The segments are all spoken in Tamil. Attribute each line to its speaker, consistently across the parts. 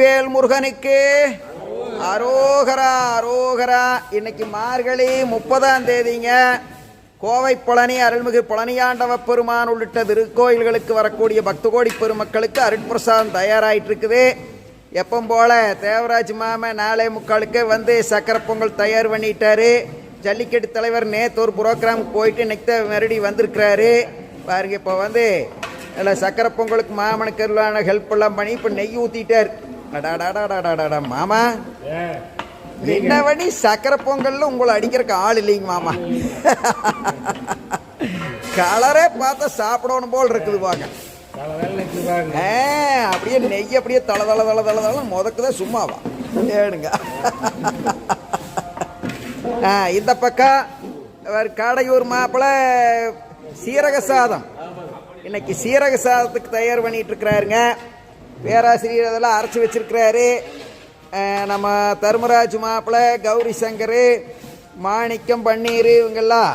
Speaker 1: வேல் முருகனுக்கு. அரோகரா அரோகரா. இன்னைக்கு மார்கழி முப்பதாம் தேதிங்க. கோவை பழனி அருள்மிகு பழனியாண்டவ பெருமான் உள்ளிட்ட திருக்கோயில்களுக்கு வரக்கூடிய பக்த கோடி பெருமக்களுக்கு அருட்பிரசாதம் தயாராயிட்டு இருக்குது எப்பவும் போல தேவராஜ் மாம நாளை முக்காலுக்கு வந்து சக்கரை பொங்கல் தயார் பண்ணிட்டாரு. ஜல்லிக்கட்டு தலைவர் நேற்று ஒரு ப்ரோக்ராமுக்கு போயிட்டு இன்னைக்கு தான் மறுபடியும் வந்திருக்கிறாரு. பாருங்க இப்போ வந்து இல்லை சக்கரை பொங்கலுக்கு மாமனுக்கு எல்லாம் ஹெல்ப் எல்லாம் பண்ணி இப்போ நெய் ஊற்றிட்டார் அடாடாடாடாடாடா மாமா. என்ன வழி சக்கரை பொங்கல்ல உங்களை அடிக்கிறக்கு ஆள் இல்லைங்க மாமா. கலரே பார்த்தா சாப்பிடணும் போல் இருக்குது வாங்க. ஆ, அப்படியே நெய் அப்படியே தள தள தள தள தள முதக்குதான் சும்மாவா? ஏடுங்க ஆ, இந்த பக்கம் காடையூர் மாப்பிள்ளை சீரக சாதம். இன்னைக்கு சீரக சாதத்துக்கு தயார் பண்ணிட்டு இருக்கிறாருங்க. பேராசிரியர் அதெல்லாம் அரைச்சி வச்சிருக்கிறாரு. நம்ம தர்மராஜ் மாப்பிள்ளை கௌரி சங்கர் மாணிக்கம் பன்னீர் இவங்கெல்லாம்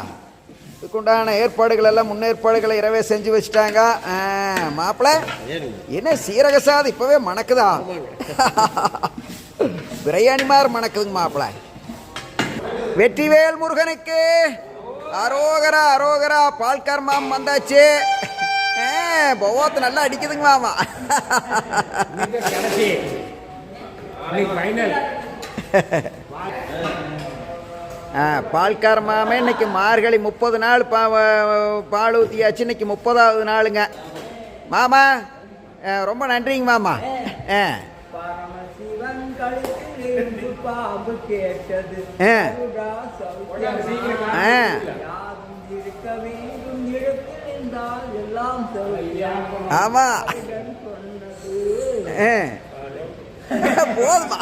Speaker 1: இதுக்குண்டான ஏற்பாடுகள் எல்லாம் முன்னேற்பாடுகளை இரவே செஞ்சு வச்சுட்டாங்க. மாப்பிள்ளை என்ன சீரக சாதம்? இப்போவே மணக்குதா? பிரியாணி மாதிரி மணக்குதுங்க மாப்பிள்ளை வெற்றிவேல் முருகனுக்கு அரோகரா அரோகரா பால்கார் மாம் வந்தாச்சு. ஆ, நல்லா அடிக்குதுங்க மாமா.
Speaker 2: கடைசி
Speaker 1: ஆ, மாமே இன்னைக்கு மார்கழி முப்பது நாள் பா பால் ஊற்றியாச்சு இன்னைக்கு முப்பதாவது நாளுங்க. மாமா ஆ, ரொம்ப நன்றிங்க மாமா. ஆ.
Speaker 3: பரமசிவன் கேட்டது
Speaker 1: ஆ.
Speaker 3: இருக்க வேண்டும் இடத்தில் நின்றால் எல்லாம் சௌக்கியம்
Speaker 1: ஆமாம்
Speaker 3: இடன் சொன்னது
Speaker 1: ஆ. போதுமா?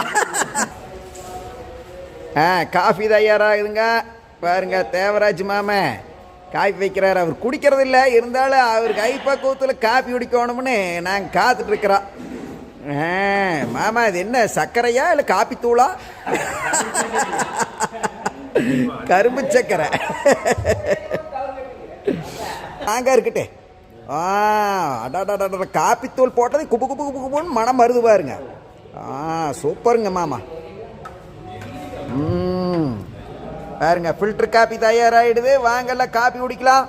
Speaker 1: ஆ காஃபி தயாராகுதுங்க. பாருங்க தேவராஜ் மாமே. காஃபி வைக்கிறாரு. அவர் குடிக்கிறது இல்லை இருந்தாலும் அவர் கைப்பக்குவத்தில் காஃபி குடிக்கணும்னு நாங்கள் ஆ, மாமா இது என்ன சர்க்கரையா இல்லை காப்பி தூளா? கரும்பு சர்க்கரை. நாங்க இருக்கட்டே. ஆ அடாடாடா காப்பித்தூள் போட்டது குபு குப்பு குப்பு குப்புன்னு மனம் மருது பாருங்க. ஆ சூப்பருங்க மாமா. ம் பாருங்க ஃபில்டர் காப்பி தயாராகிடுது வாங்கல காப்பி குடிக்கலாம்.